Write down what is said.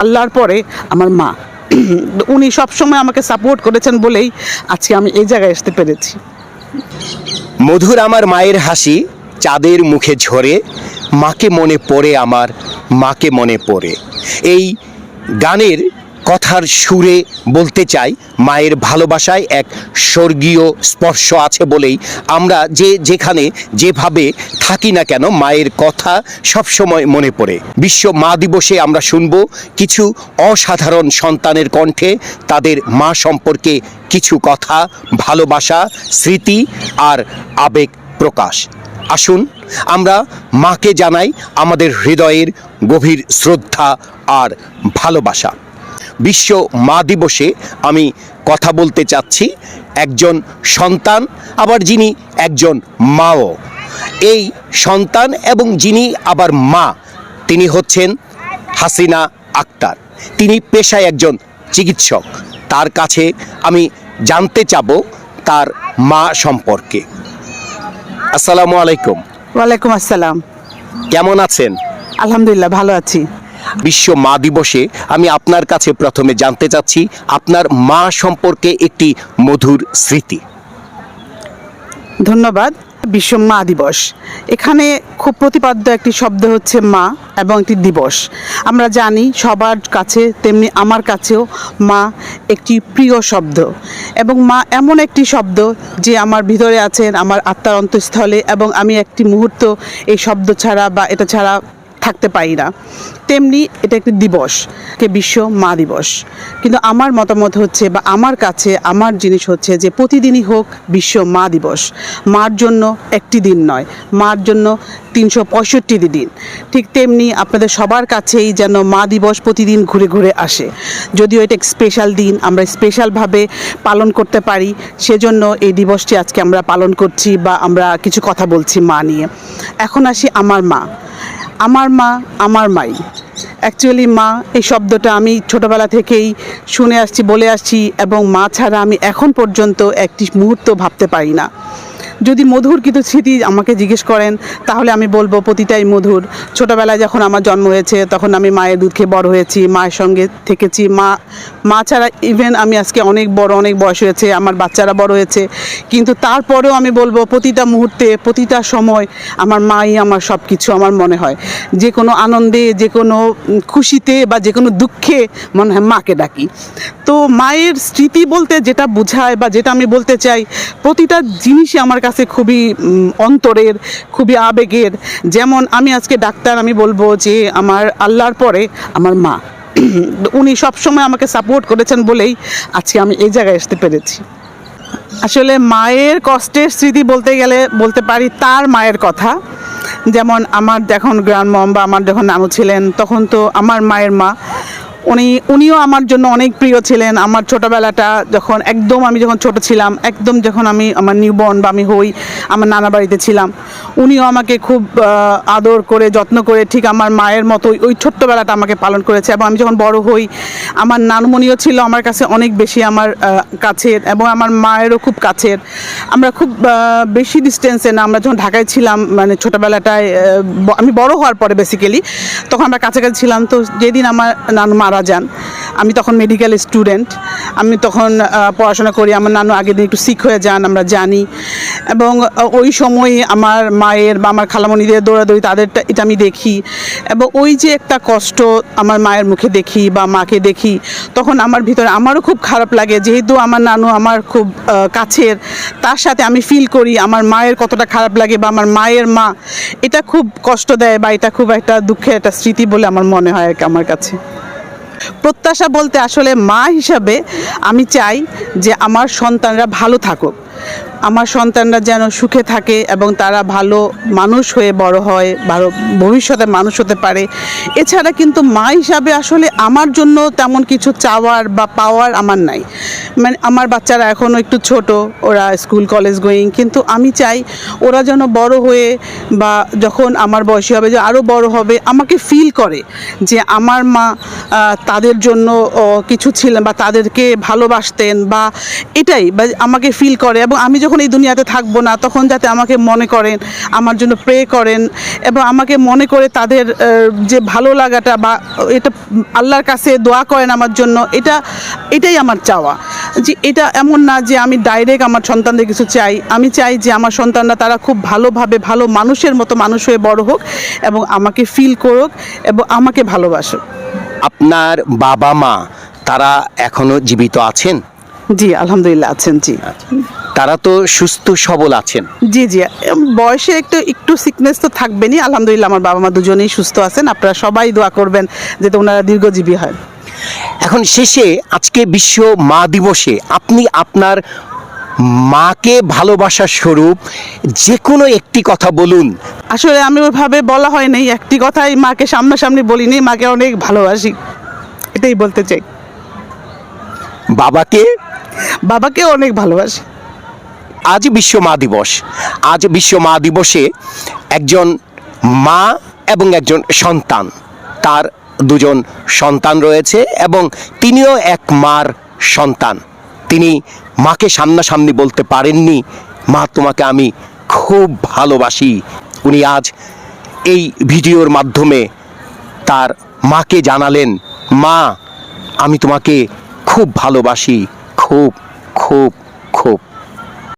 আল্লাহর পরে আমার মা। উনি সবসময় আমাকে সাপোর্ট করেছেন বলেই আজকে আমি এই জায়গায় আসতে পেরেছি। মধুর আমার মায়ের হাসি চাঁদের মুখে ঝরে, মাকে মনে পড়ে আমার, মাকে মনে পড়ে। এই গানের কথার সুরে বলতে চাই, মায়ের ভালোবাসায় এক স্বর্গীয় স্পর্শ আছে বলেই আমরা যে যেখানে যেভাবে থাকি না কেন মায়ের কথা সবসময় মনে পড়ে। বিশ্ব মা দিবসে আমরা শুনব কিছু অসাধারণ সন্তানের কণ্ঠে, তাদের মা সম্পর্কে কিছু কথা, ভালোবাসা, স্মৃতি আর আবেগ প্রকাশ। আসুন আমরা মাকে জানাই আমাদের হৃদয়ের গভীর শ্রদ্ধা আর ভালোবাসা। বিশ্ব মা দিবসে আমি কথা বলতে চাচ্ছি একজন সন্তান আবার যিনি একজন মাও। এই সন্তান এবং যিনি আবার মা তিনি হচ্ছেন হাসিনা আক্তার। তিনি পেশায় একজন চিকিৎসক। তার কাছে আমি জানতে চাব তার মা সম্পর্কে। আসসালামু আলাইকুম। ওয়ালাইকুম আসসালাম। কেমন আছেন? আলহামদুলিল্লাহ ভালো আছি। বিশ্ব মা দিবসে আমি আপনার কাছে প্রথমে জানতে চাচ্ছি আপনার মা সম্পর্কে একটি মধুর স্মৃতি। ধন্যবাদ। বিশ্ব মা দিবস। এখানে খুব প্রতিপাদ্য একটি শব্দ হচ্ছে মা এবং একটি দিবস। আমরা জানি সবার কাছে, তেমনি আমার কাছেও মা একটি প্রিয় শব্দ এবং মা এমন একটি শব্দ যে আমার ভিতরে আছেন, আমার আত্মার অন্তঃস্থলে এবং আমি একটি মুহূর্ত এই শব্দ ছাড়া বা এটা ছাড়া থাকতে পারি না। তেমনি এটা একটি দিবস কে বিশ্ব মা দিবস। কিন্তু আমার মতামত হচ্ছে বা আমার কাছে আমার জিনিস হচ্ছে যে প্রতিদিনই হোক বিশ্ব মা দিবস। মার জন্য একটি দিন নয়, মার জন্য তিনশো পঁয়ষট্টি দিন। ঠিক তেমনি আপনাদের সবার কাছেই যেন মা দিবস প্রতিদিন ঘুরে ঘুরে আসে। যদিও এটা স্পেশাল দিন, আমরা স্পেশালভাবে পালন করতে পারি, সেজন্য এই দিবসটি আজকে আমরা পালন করছি বা আমরা কিছু কথা বলছি মা নিয়ে। এখন আসি আমার মা। আমার মা, আমার মাই। অ্যাকচুয়ালি মা, এই শব্দটা আমি ছোটবেলা থেকেই শুনে আসছি, বলে আসছি, এবং মা ছাড়া আমি এখন পর্যন্ত একটি মুহূর্ত ভাবতে পারি না। যদি মধুর কিছু স্মৃতি আমাকে জিজ্ঞেস করেন, তাহলে আমি বলব প্রতিটাই মধুর। ছোটোবেলায় যখন আমার জন্ম হয়েছে, তখন আমি মায়ের দুধ খেয়ে বড় হয়েছি, মায়ের সঙ্গে থেকেছি। মা মা ছাড়া ইভেন আমি আজকে অনেক বড়, অনেক বয়স হয়েছে, আমার বাচ্চারা বড় হয়েছে। কিন্তু তারপরেও আমি বলব প্রতিটা মুহূর্তে, প্রতিটা সময় আমার মাই আমার সব কিছু আমার মনে হয়। যে কোনো আনন্দে, যে কোনো খুশিতে বা যে কোনো দুঃখে মনে হয় মাকে ডাকি। তো মায়ের স্মৃতি বলতে যেটা বোঝায় বা যেটা আমি বলতে চাই, প্রতিটা জিনিসই আমার কাছে খুবই অন্তরের, খুবই আবেগের। যেমন আমি আজকে ডাক্তার, আমি বলব যে আমার আল্লাহর পরে আমার মা। উনি সবসময় আমাকে সাপোর্ট করেছেন বলেই আজকে আমি এই জায়গায় আসতে পেরেছি। আসলে মায়ের কষ্টের স্মৃতি বলতে গেলে, বলতে পারি তার মায়ের কথা। যেমন আমার যখন গ্র্যান্ড বা আমার যখন নানু ছিলেন, তখন তো আমার মায়ের মা উনি, উনিও আমার জন্য অনেক প্রিয় ছিলেন। আমার ছোটোবেলাটা যখন একদম আমি যখন ছোট ছিলাম, একদম যখন আমি আমার নিউবর্ন বা আমি হই, আমার নানা বাড়িতে ছিলাম, উনিও আমাকে খুব আদর করে, যত্ন করে ঠিক আমার মায়ের মতোই ওই ছোট্টবেলাটা আমাকে পালন করেছে এবং আমি যখন বড় হই, আমার নানুমণিও ছিল আমার কাছে অনেক বেশি আমার কাছের এবং আমার মায়েরও খুব কাছের। আমরা খুব বেশি ডিস্টেন্সে না, আমরা যখন ঢাকায় ছিলাম মানে ছোটোবেলাটায় আমি বড় হওয়ার পরে বেসিক্যালি তখন আমরা কাছাকাছি ছিলাম। তো যেদিন আমার নানু মারা যান। আমি তখন মেডিকেল স্টুডেন্ট আমি তখন পড়াশোনা করি, আমার নানু আগের দিন একটু সিক হয়ে যান, আমরা জানি। এবং ওই সময় আমার মায়ের বা আমার খালামণিদের দৌড়াদৌড়ি, তাদেরটা, এটা আমি দেখি। এবং ওই যে একটা কষ্ট আমার মায়ের মুখে দেখি বা মাকে দেখি, তখন আমার ভিতরে আমারও খুব খারাপ লাগে। যেহেতু আমার নানু আমার খুব কাছের, তার সাথে আমি ফিল করি, আমার মায়ের কতটা খারাপ লাগে বা আমার মায়ের মা, এটা খুব কষ্ট দেয় বা এটা খুব একটা দুঃখের একটা স্মৃতি বলে আমার মনে হয় আমার কাছে। প্রত্যাশা বলতে আসলে মা হিসাবে আমি চাই যে আমার সন্তানরা ভালো থাকুক। আমার সন্তানরা যেন সুখে থাকে এবং তারা ভালো মানুষ হয়ে বড় হয়, ভালো ভবিষ্যতে মানুষ হতে পারে। এছাড়া কিন্তু মা হিসাবে আসলে আমার জন্য তেমন কিছু চাওয়ার বা পাওয়ার আমার নাই। মানে আমার বাচ্চারা এখনও একটু ছোট, ওরা স্কুল, কলেজ গোয়িং, কিন্তু আমি চাই ওরা যেন বড় হয়ে বা যখন আমার বয়সী হবে, যে আরও বড় হবে, আমাকে ফিল করে যে আমার মা তাদের জন্য কিছু ছিলেন বা তাদেরকে ভালোবাসতেন বা এটাই, বা আমাকে ফিল করে। এবং আমি যখন যখন এই দুনিয়াতে থাকব না তখন যাতে আমাকে মনে করেন আমার জন্য প্রে করেন এবং আমাকে মনে করে তাদের যে ভালো লাগাটা বা এটা আল্লাহর কাছে দোয়া করেন আমার জন্য এটা এটাই আমার চাওয়া। যে এটা এমন না যে আমি ডাইরেক্ট আমার সন্তানদের কিছু চাই। আমি চাই যে আমার সন্তানরা তারা খুব ভালোভাবে ভালো মানুষের মতো মানুষ হয়ে বড় হোক এবং আমাকে ফিল করুক এবং আমাকে ভালোবাসুক। আপনার বাবা মা তারা এখনও জীবিত আছেন? জি আলহামদুলিল্লাহ আছেন জি। তারা তো সুস্থ সবল আছেন। জি জি। বয়সে একটু একটু সিকনেস তো থাকবেনই। আলহামদুলিল্লাহ আমার বাবা মা দুজনেই সুস্থ আছেন। আপনারা সবাই দোয়া করবেন যাতে ওনারা দীর্ঘজীবী হয়। এখন শেষে আজকে বিশ্ব মা দিবসে আপনি আপনার মাকে ভালোবাসার স্বরূপ যে কোনো একটি কথা বলুন। আসলে আমি ওইভাবে বলা হয় নাই। একটি কথাই মাকে সামনাসামনি বলিনি। মাকে অনেক ভালোবাসি। এটাই বলতে চাই। বাবাকে? বাবাকে অনেক ভালোবাসি। আজ বিশ্ব মা দিবস। আজ বিশ্ব মা দিবসে একজন মা এবং একজন সন্তান। তার দুজন সন্তান রয়েছে এবং তিনিও এক মার সন্তান। তিনি মাকে সামনাসামনি বলতে পারেননি, মা, তোমাকে আমি খুব ভালোবাসি। উনি আজ এই ভিডিওর মাধ্যমে তার মাকে জানালেন, মা, আমি তোমাকে খুব ভালোবাসি। খুব খুব।